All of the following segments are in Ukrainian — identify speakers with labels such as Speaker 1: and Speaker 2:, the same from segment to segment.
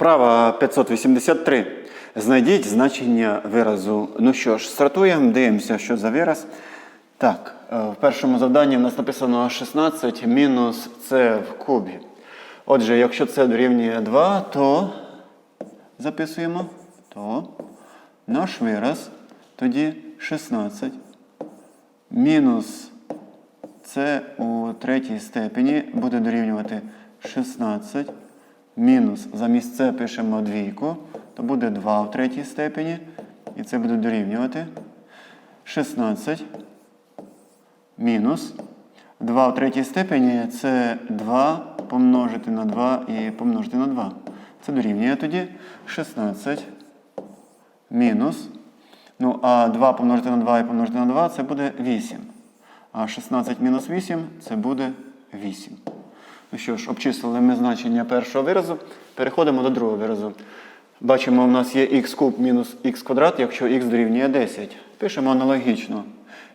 Speaker 1: Вправа 583. Знайдіть значення виразу. Ну що ж, стартуємо, дивимося, що за вираз. Так, е, в першому завданні в нас написано 16 мінус це в кубі. Отже, якщо це дорівнює 2, то записуємо, то наш вираз тоді 16 мінус це у третій степені буде дорівнювати 16 мінус замість це пишемо двійку, то буде 2 в третій степені. І це буде дорівнювати 16 мінус 2 в третій степені це 2 помножити на 2 і помножити на 2. Це дорівнює тоді 16 мінус. Ну, а 2 помножити на 2 і помножити на 2 це буде 8. А 16 мінус 8 це буде 8. Ну що ж, обчислили ми значення першого виразу. Переходимо до другого виразу. Бачимо, у нас є х куб мінус х квадрат, якщо х дорівнює 10. Пишемо аналогічно.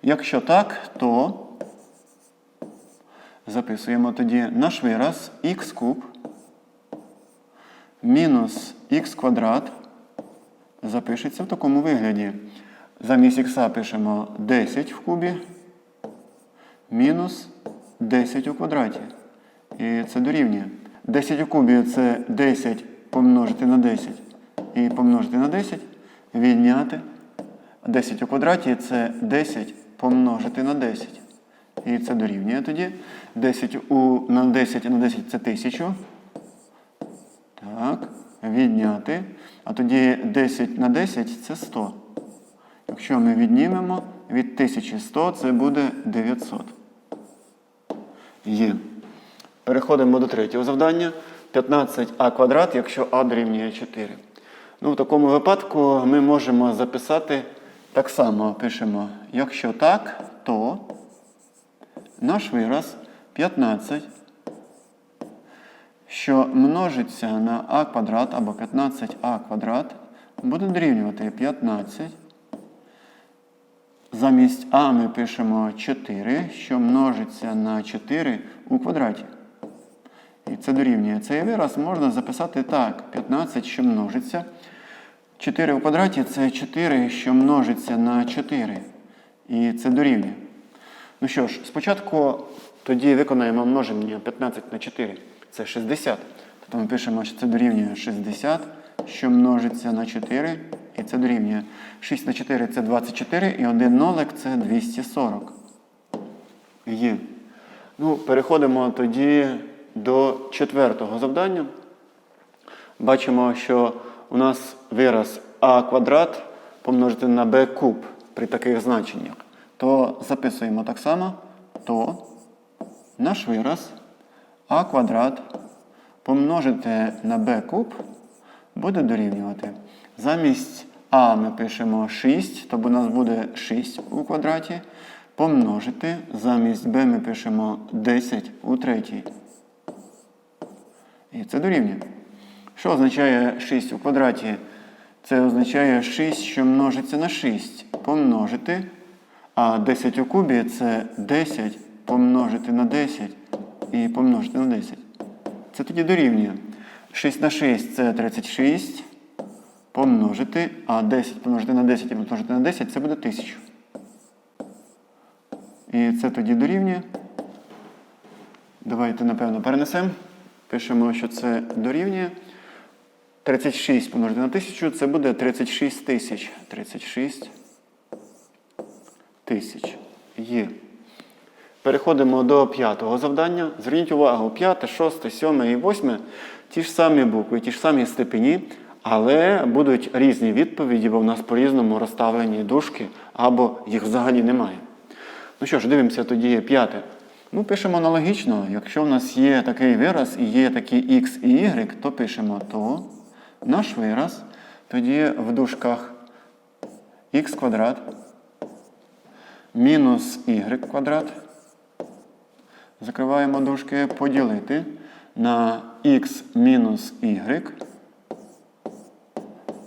Speaker 1: Якщо так, то записуємо тоді наш вираз х куб мінус х квадрат запишеться в такому вигляді. Замість х пишемо 10 в кубі мінус 10 у квадраті. І це дорівнює. 10 у кубі це 10 помножити на 10 і помножити на 10, відняти. 10 у квадраті це 10 помножити на 10. І це дорівнює тоді. 10 у, на 10 на 10 це 1000. Так, відняти. А тоді 10 на 10 це 100. Якщо ми віднімемо від 1100, це буде 900. Є. Переходимо до третього завдання. 15а квадрат, якщо а дорівнює 4. Ну, в такому випадку ми можемо записати так само. Пишемо, якщо так, то наш вираз 15, що множиться на а квадрат або 15а квадрат, буде дорівнювати 15. Замість а ми пишемо 4, що множиться на 4 у квадраті. І це дорівнює. Цей вираз можна записати так. 15, що множиться. 4 в квадраті це 4, що множиться на 4. І це дорівнює. Ну що ж, спочатку тоді виконаємо множення 15 на 4. Це 60. Тобто ми пишемо, що це дорівнює 60, що множиться на 4. І це дорівнює 6 на 4 це 24, і 1 нолик це 240. Є. Ну, переходимо тоді до четвертого завдання. Бачимо, що у нас вираз а квадрат помножити на b куб при таких значеннях. То записуємо так само, то наш вираз а квадрат помножити на b куб буде дорівнювати. Замість а ми пишемо 6, тобто у нас буде 6 у квадраті. Помножити. Замість b ми пишемо 10 у третій. І це дорівнює. Що означає 6 у квадраті? Це означає 6, що множиться на 6. Помножити. А 10 у кубі це 10 помножити на 10 і помножити на 10. Це тоді дорівнює. 6 на 6 це 36. Помножити, а 10 помножити на 10 і помножити на 10 це буде 1000. І це тоді дорівнює. Давайте, напевно, перенесемо. Пишемо, що це дорівнює. 36 помножити на 1000 це буде 36 тисяч. 36 тисяч. Є. Переходимо до п'ятого завдання. Зверніть увагу, п'яте, шосте, сьоме і восьме ті ж самі букви, ті ж самі степені, але будуть різні відповіді, бо в нас по-різному розставлені дужки, або їх взагалі немає. Ну що ж, дивимося тоді п'яте. Ну, пишемо аналогічно. Якщо в нас є такий вираз і є такі x і y, то пишемо то наш вираз, тоді в дужках х квадрат мінус y квадрат. Закриваємо дужки поділити на х мінус y.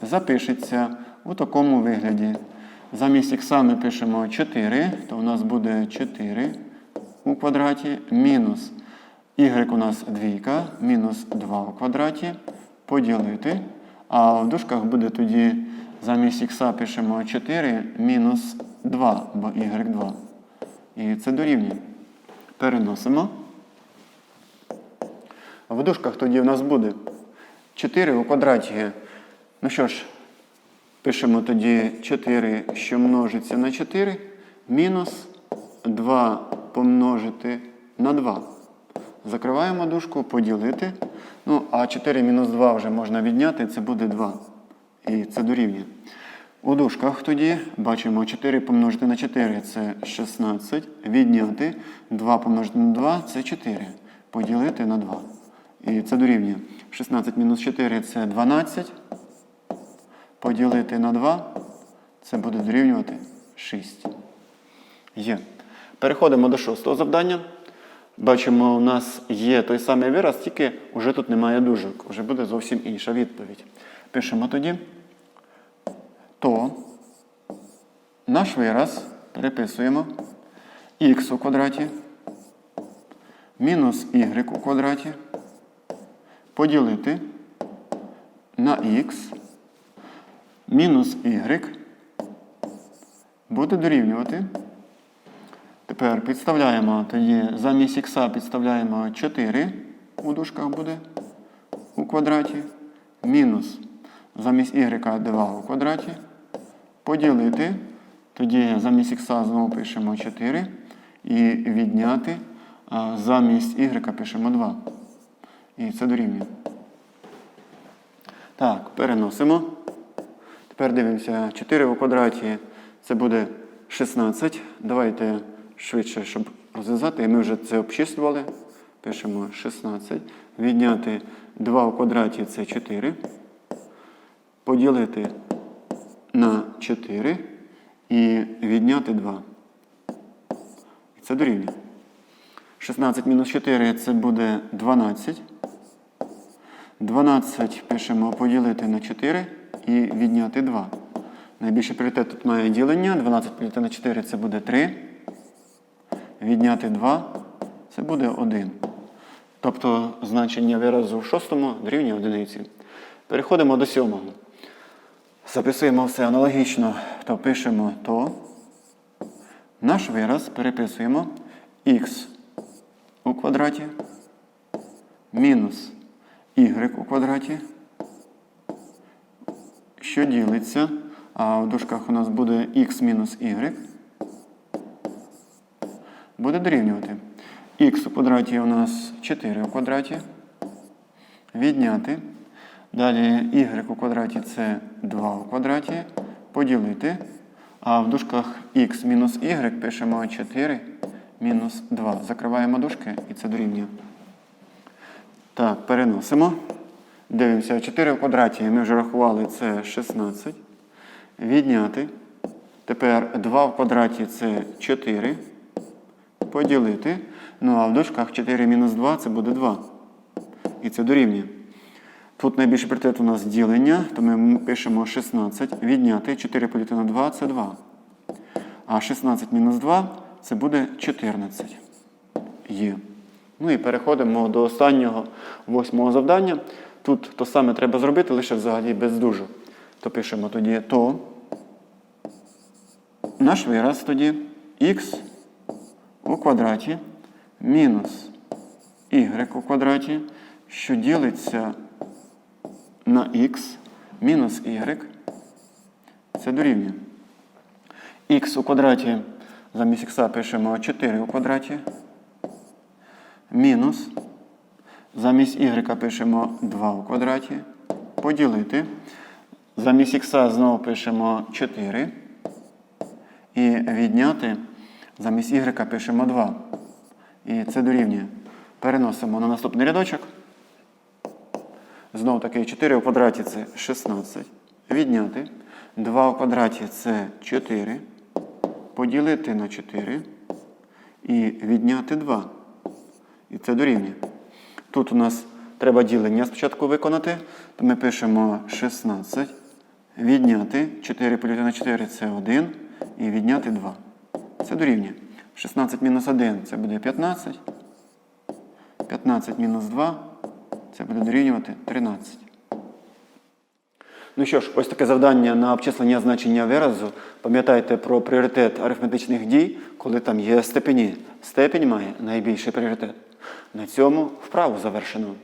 Speaker 1: Запишеться у такому вигляді. Замість х ми пишемо 4, то у нас буде 4 у квадраті мінус y у нас двійка, мінус 2 у квадраті. поділити. А в дужках буде тоді замість х пишемо 4 мінус 2, бо y2. І це дорівнює. Переносимо. В дужках тоді в нас буде 4 у квадраті. Ну що ж, пишемо тоді 4, що множиться на 4, мінус 2 помножити на 2. Закриваємо дужку, поділити. Ну, а 4 мінус 2 вже можна відняти, це буде 2. І це дорівнює. У дужках тоді бачимо 4 помножити на 4 це 16. Відняти 2 помножити на 2 це 4. Поділити на 2. І це дорівнює. 16 мінус 4 це 12. Поділити на 2 це буде дорівнювати 6. Є. Переходимо до шостого завдання. Бачимо, у нас є той самий вираз, тільки вже тут немає дужок. Вже буде зовсім інша відповідь. Пишемо тоді. То наш вираз переписуємо х у квадраті мінус y у квадраті поділити на х мінус y буде дорівнювати. Тепер підставляємо тоді замість х підставляємо 4 у дужках буде у квадраті. Мінус замість y 2 у квадраті. Поділити. Тоді замість х знову пишемо 4. І відняти. А замість y пишемо 2. І це дорівнює. Так, переносимо. Тепер дивимося 4 у квадраті. Це буде 16. Давайте швидше, щоб розв'язати. І ми вже це обчислювали. Пишемо 16. Відняти 2 у квадраті це 4. Поділити на 4 і відняти 2. І це дорівнює. 16 мінус 4 це буде 12. 12 пишемо поділити на 4 і відняти 2. Найбільший пріоритет тут має ділення. 12 поділити на 4 це буде 3. Відняти 2 це буде 1. Тобто значення виразу в шостому дорівнює одиниці. Переходимо до сьомого. Записуємо все аналогічно, то пишемо то. Наш вираз переписуємо х у квадраті мінус y у квадраті, що ділиться, а в дужках у нас буде х мінус y, буде дорівнювати. х у квадраті у нас 4 у квадраті. Відняти. Далі y у квадраті це 2 у квадраті. Поділити. А в дужках х мінус y пишемо 4 мінус 2. Закриваємо дужки і це дорівнює. Так, переносимо. Дивимося, 4 в квадраті ми вже рахували це 16. Відняти. Тепер 2 в квадраті це 4. Поділити. Ну а в дужках 4 мінус 2 це буде 2. І це дорівнює. Тут найбільший пріоритет у нас ділення, то ми пишемо 16. Відняти 4 поділити на 2 це 2. А 16 мінус 2 це буде 14. Є. Ну і переходимо до останнього восьмого завдання. Тут то саме треба зробити, лише взагалі без дужу. То пишемо тоді то. Наш вираз тоді х у квадраті мінус y у квадраті, що ділиться на х мінус y. Це дорівнює. х у квадраті замість х пишемо 4 у квадраті. Мінус. Замість y пишемо 2 у квадраті. Поділити. Замість х знову пишемо 4. І відняти. Замість y пишемо 2. І це дорівнює. Переносимо на наступний рядочок. Знову таки 4 у квадраті це 16. Відняти. 2 у квадраті це 4. Поділити на 4. І відняти 2. І це дорівнює. Тут у нас треба ділення спочатку виконати. То ми пишемо 16. Відняти 4 поділити на 4 це 1. І відняти 2. Це дорівнює. 16 мінус 1 це буде 15. 15 мінус 2 це буде дорівнювати 13. Ну що ж, ось таке завдання на обчислення значення виразу. Пам'ятайте про пріоритет арифметичних дій, коли там є степені. Степень має найбільший пріоритет. На цьому вправу завершено.